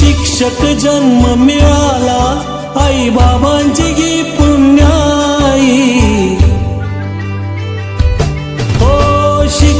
शिक्षक जन्म मिळाला आई बाबांची गीत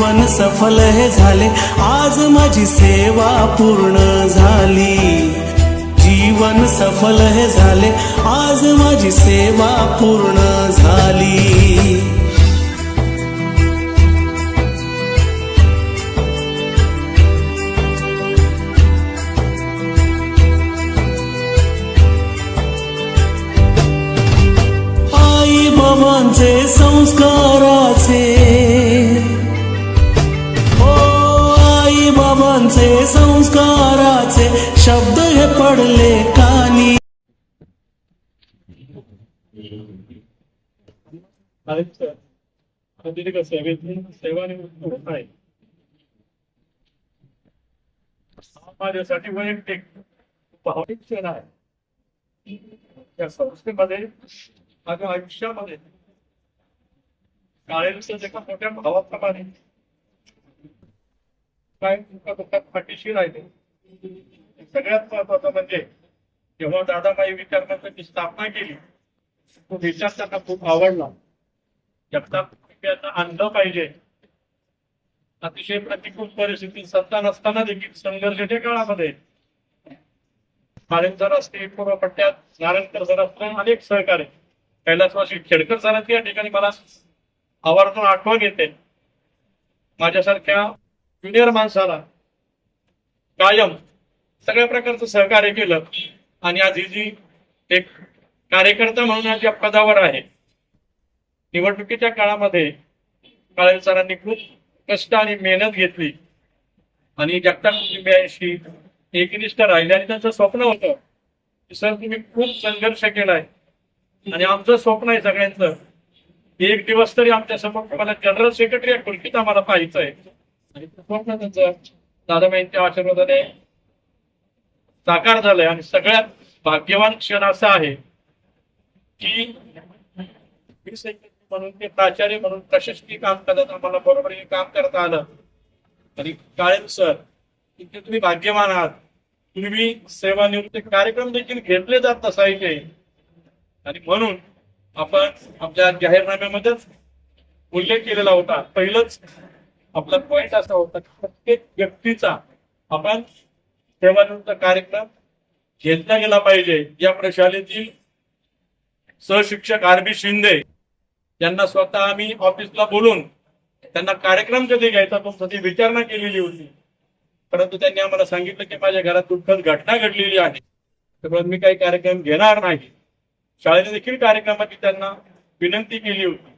जीवन सफल हे झाले. आज माझी सेवा पूर्ण झाली. जीवन सफल हे झाले. आज माझी सेवा पूर्ण झाली. आई शब्द हे पडले कानी. आहेत माझ्यासाठी वैयक्तिक भावनिक क्षण आहे? या संस्थेमध्ये माझ्या आयुष्यामध्ये काळेंचं एका मोठ्या भावाप्रमाणे काय दुःखा दुःखात पाठीशी राहिले सगळ्यात महत्वाचं म्हणजे जेव्हा दादाबाई विचार मंचाची स्थापना केली तो विचार त्यांना खूप आवडला. जगताप आणलं पाहिजे. अतिशय प्रतिकूल परिस्थिती सत्ता नसताना देखील संघर्षाच्या काळामध्ये. माळेंचर असतील पूर्व पट्ट्यात नारायणकर सर असतील अनेक सहकार्य. कैलासवासी खेडकर सरांची या ठिकाणी मला आवर्जून आठवण येते. माझ्यासारख्या ज्युनियर माणसाला कायम सगळ्या प्रकारचं सहकार्य केलं. आणि आज ही जी एक कार्यकर्ता म्हणून आज या पदावर आहे. निवडणुकीच्या काळामध्ये काळे सरांनी खूप कष्ट आणि मेहनत घेतली. आणि जगताप कुटुंबियांशी एकनिष्ठ राहिले आणि त्यांचं स्वप्न होतं की सर तुम्ही खूप संघर्ष केलाय. आणि आमचं स्वप्न आहे सगळ्यांचं. एक दिवस तरी आमच्यासमोर मला जनरल सेक्रेटरी या खुर्चीत आम्हाला पाहायचं आहे आणि स्वप्न त्यांचं दादाबाईंच्या आशीर्वादाने साकार झालंय आणि सगळ्यात भाग्यवान क्षण असा आहे की म्हणून ते प्राचार्य म्हणून प्रशस्ती काम करत आम्हाला बरोबर हे काम करता आलं. आणि काळेम सर इथे तुम्ही भाग्यवान आहात. तुम्ही सेवानिवृत्त कार्यक्रम देखील घेतले जात नसायचे आणि म्हणून आपण आपल्या जाहीरनाम्यामध्येच उल्लेख केलेला होता. पहिलंच आपला पॉइंट असा होता प्रत्येक व्यक्तीचा आपण सेवानिवृत्त कार्यक्रम घेतला गेला पाहिजे. या प्रशालेतील सहशिक्षक आर बी शिंदे यांना स्वतः आम्ही ऑफिसला बोलून त्यांना कार्यक्रम कधी घ्यायचा तुमची विचारणा केलेली होती. परंतु त्यांनी आम्हाला सांगितलं की माझ्या घरात दुःखद घटना घडलेली आहे. त्यामुळे मी काही कार्यक्रम घेणार नाही. शाळेने देखील कार्यक्रमाची त्यांना विनंती केली होती.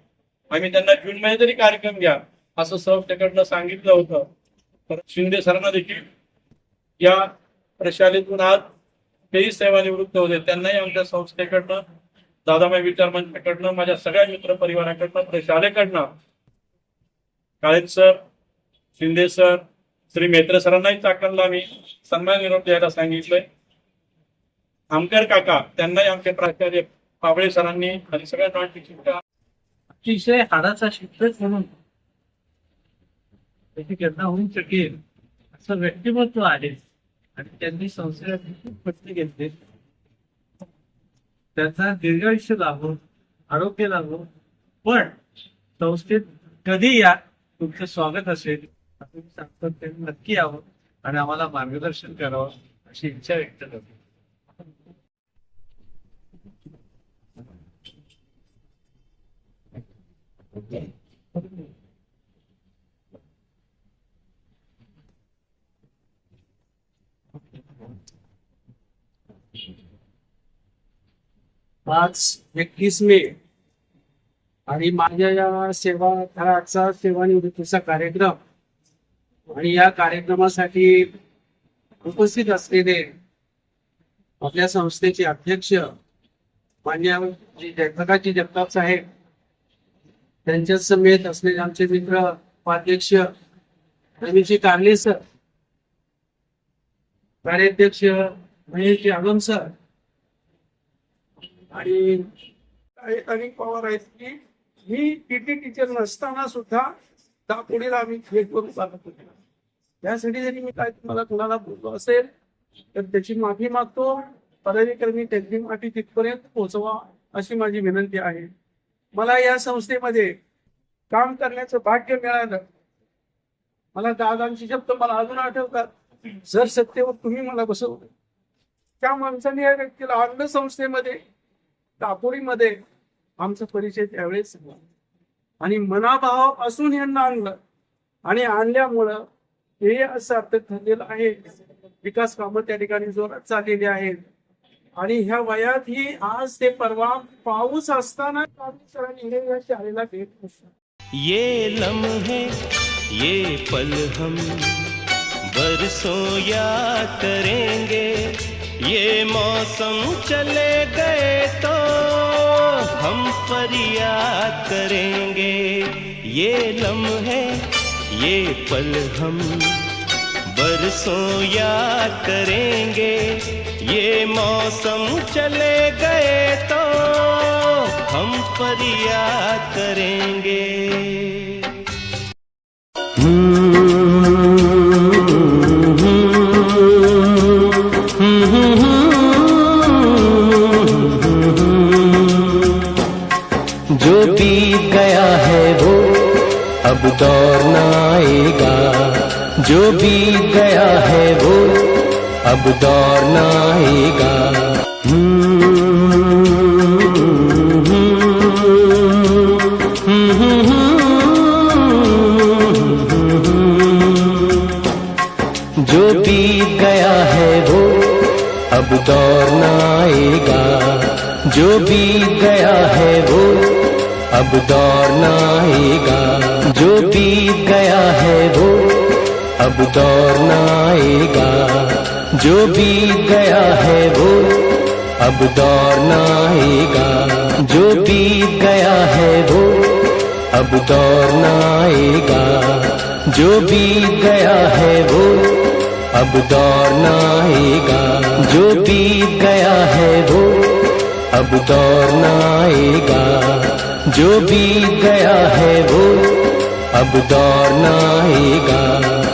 आम्ही त्यांना जून मध्ये तरी कार्यक्रम घ्या असं संस्थेकडनं सांगितलं होतं. परत शिंदे सरांना देखील या प्रशालेतून आज तेही सेवानिवृत्त होते. त्यांनाही आमच्या संस्थेकडनं दादामाई विचार मंचाकडनं माझ्या सगळ्या मित्र परिवाराकडनं प्रशालेकडनं काळेत सर शिंदे सर श्री मेत्रे सरांनाही चाकणला मी सन्मान निरोप द्यायला सांगितलंय. आमकर काका त्यांनाही आमचे प्राचार्य पाबळे सरांनी आणि सगळ्या नॉन टीचिंगच्या अतिशय हाडाचा शिक्षक म्हणून त्याची गणना होऊ शकेल असं व्यक्तिमत्व आहे. आणि त्यांनी संस्थेसाठी खूप कष्ट घेतले. त्यांचा दीर्घायुष्य लाभो आरोग्य लाभो. पण संस्थेत कधी या तुमचं स्वागत असेल असं मी सांगतो त्यांनी नक्की यावं आणि आम्हाला मार्गदर्शन करावं अशी इच्छा व्यक्त करतो. पाच एकतीस मे. आणि माझ्या या सेवा थराचा सेवानिवृत्तीचा कार्यक्रम. आणि या कार्यक्रमासाठी उपस्थित असलेले आपल्या संस्थेचे अध्यक्ष मान्य जी जगप्रकाशजी जगताप साहेब त्यांच्या समेत असलेले आमचे मित्र उपाध्यक्ष रवीजी कारले सर कार्याध्यक्ष महेशजी आगम सर आणि काही अनेक पवार आहेत की मी पीटी टीचर नसताना सुद्धा दापोडीला आम्ही थेट करून पाहत होतो. त्यासाठी जरी मी काय तुम्हाला कुणाला बोललो असेल तर त्याची माफी मागतो. पदाधिकाऱ्यांनी त्यांची माफी तिथपर्यंत पोहोचवा अशी माझी विनंती आहे. मला या संस्थेमध्ये काम करण्याचं भाग्य मिळालं. मला दादांची शब्द मला अजून आठवतात. जर सत्तेवर तुम्ही मला बसवलं. त्या माणसाने या व्यक्तीला अंध संस्थेमध्ये दापोलीमध्ये आमचा परिचय त्यावेळेस झाला. आणि असून यांना आणलं. आणि आणल्यामुळं हे असं अर्थक ठरलेलं आहे. विकास कामं त्या ठिकाणी जोरात चाललेली आहेत. आणि ह्या वयात ही आज ते परवा पाऊस असताना शाळेला भेट ये लम्हे ये पल हम बरसो या करेंगे. ये मौसम चले गए तो हम फरियाद करेंगे। ये लम्हे, ये पल हम बरसों याद करेंगे। ये मौसम चले गए तो हम फरियाद करेंगे। जो जो बीत गया है वो अब दौर आएगा। जो बीत गया है वो अब दौर आएगा। जो बीत गया है वो अब दौर आएगा। जो बीत गया है वो अब दौर न आएगा। जो बीत गया है वो अब दौर न आएगा। जो बीत गया है वो अब दौर न आएगा। जो बीत गया है वो अब दौर न आएगा। जो बीत गया है वो अब दौर न आएगा। जो बीत गया है वो अब दौर न आएगा।